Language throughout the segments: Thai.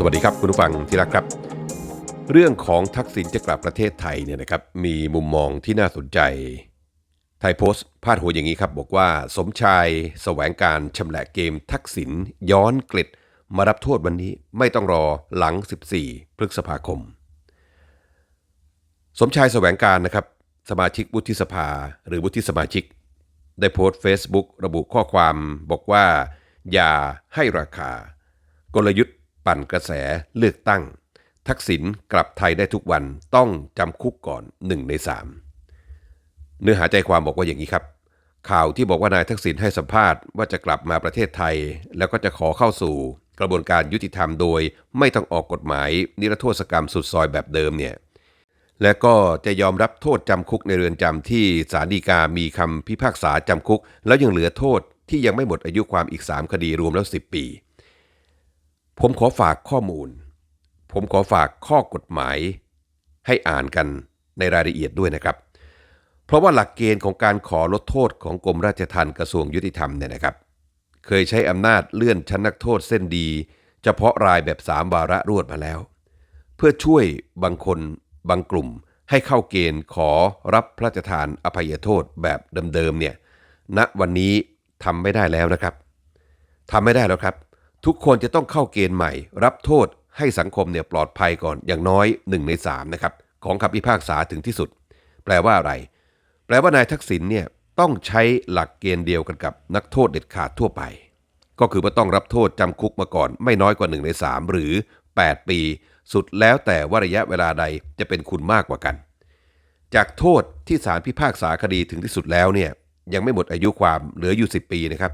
สวัสดีครับคุณผู้ฟังที่รักครับ เรื่องของทักษิณจะกลับประเทศไทยเนี่ยนะครับมีมุมมองที่น่าสนใจ ไทยโพสต์พาดหัวอย่างนี้ครับ บอกว่าสมชายแสวงการชำแหละเกมทักษิณย้อนเกล็ดมารับโทษวันนี้ไม่ต้องรอหลัง 14 พฤษภาคม สมชายแสวงการนะครับ สมาชิกวุฒิสภาหรือวุฒิสมาชิก ได้โพสต์ Facebook ระบุข้อความบอกว่า อย่าให้ราคากลยุทธ์ ปั่นกระแสเลือกตั้ง ทักษิณกลับไทยได้ทุกวันต้องจำคุกก่อนหนึ่งในสามเนื้อหาใจความบอกว่าอย่างนี้ครับ ข่าวที่บอกว่านายทักษิณให้สัมภาษณ์ว่าจะกลับมาประเทศไทย แล้วก็จะขอเข้าสู่กระบวนการยุติธรรมโดย ไม่ต้องออกกฎหมาย นิรโทษกรรมสุดซอยแบบเดิมเนี่ยและก็จะยอมรับโทษจำคุกในเรือนจำที่ศาลฎีกามีคำพิพากษาจำคุก แล้วยังเหลือโทษที่ยังไม่หมดอายุความอีก 3 คดีรวมแล้ว 10 ปี ผมขอฝากข้อมูล ผมขอฝากข้อกฎหมาย ให้อ่านกันในรายละเอียดด้วยนะครับ เพราะว่าหลักเกณฑ์ของการขอลดโทษของกรมราชทัณฑ์กระทรวงยุติธรรมเนี่ยนะครับ เคยใช้อำนาจเลื่อนชั้นนักโทษเส้นดี เฉพาะรายแบบสามวาระรวดมาแล้ว เพื่อช่วยบางคนบางกลุ่มให้เข้าเกณฑ์ขอรับพระราชทานอภัยโทษแบบเดิมๆเนี่ยณวันนี้ทำไม่ได้แล้วนะครับทำไม่ได้แล้วครับ ทุกคนจะต้องเข้าเกณฑ์ใหม่ รับโทษให้สังคมเนี่ยปลอดภัยก่อนอย่างน้อย 1 ใน3นะครับของคำพิพากษาถึงที่สุด แปลว่าอะไร แปลว่านายทักษิณเนี่ยต้องใช้หลักเกณฑ์เดียวกันกับนักโทษเด็ดขาดทั่วไป ก็คือว่าต้องรับโทษจำคุกมาก่อนไม่น้อยกว่า 1 ใน 3 หรือ 8 ปี สุดแล้วแต่ว่าระยะเวลาใดจะเป็นคุณมากกว่ากัน จากโทษที่ศาลพิพากษาคดีถึงที่สุดแล้วเนี่ยยังไม่หมดอายุความเหลืออยู่ 10 ปีนะครับ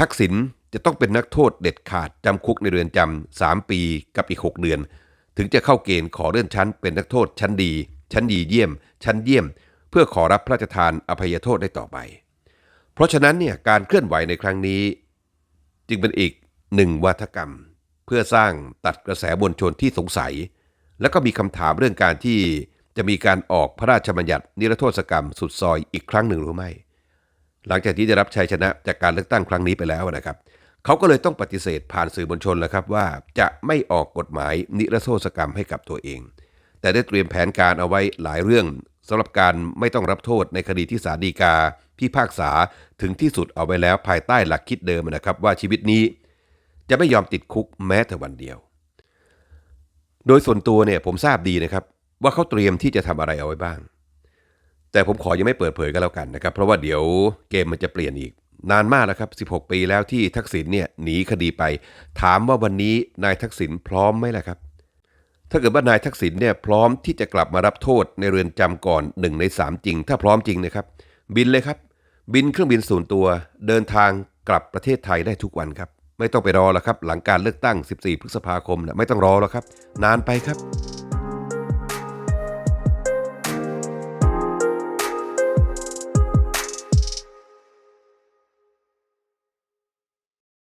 ทักษิณ จะต้องเป็นนักโทษเด็ดขาดจำคุกในเรือนจำ3ปีกับอีก 6 เดือน ถึงจะเข้าเกณฑ์ขอเลื่อนชั้นเป็นนักโทษชั้นดี ชั้นดีเยี่ยม ชั้นเยี่ยม เพื่อขอรับพระราชทานอภัยโทษได้ต่อไป เพราะฉะนั้นเนี่ยการเคลื่อนไหวในครั้งนี้ จึงเป็นอีกหนึ่งวัฒกรรม เพื่อสร้างตัดกระแสมวลชนที่สงสัย แล้วก็มีคำถามเรื่องการที่จะมีการออกพระราชบัญญัตินิรโทษกรรมสุดซอยอีกครั้งหนึ่งหรือไม่ หลังจากที่ได้รับชัยชนะจากการเลือกตั้งครั้งนี้ไปแล้วนะครับ เขาก็เลยต้องปฏิเสธผ่านสื่อมวลชนแล้วครับว่าจะไม่ออกกฎหมายนิรโทษกรรมให้กับตัวเอง แต่ได้เตรียมแผนการเอาไว้หลายเรื่องสำหรับการไม่ต้องรับโทษในคดีที่ศาลฎีกาพิพากษาถึงที่สุดเอาไว้แล้วภายใต้หลักคิดเดิมนะครับว่าชีวิตนี้จะไม่ยอมติดคุกแม้แต่วันเดียว โดยส่วนตัวเนี่ยผมทราบดีนะครับ ว่าเขาเตรียมที่จะทำอะไรเอาไว้บ้าง แต่ผมขอยังไม่เปิดเผยกันแล้วกันนะครับ เพราะว่าเดี๋ยวเกมมันจะเปลี่ยนอีก นานมากแล้วครับ 16 ปีแล้วที่ทักษิณเนี่ยหนีคดีไป ถามว่าวันนี้นายทักษิณพร้อมไหมล่ะครับ ถ้าเกิดว่านายทักษิณเนี่ยพร้อมที่จะกลับมารับโทษในเรือนจำก่อน1ใน3 จริง ถ้าพร้อมจริงนะครับ บินเลยครับ บินเครื่องบินส่วนตัวเดินทางกลับประเทศไทยได้ทุกวันครับ ไม่ต้องไปรอแล้วครับ หลังการเลือกตั้ง 14 พฤษภาคมนะไม่ต้องรอแล้วครับ นานไปครับ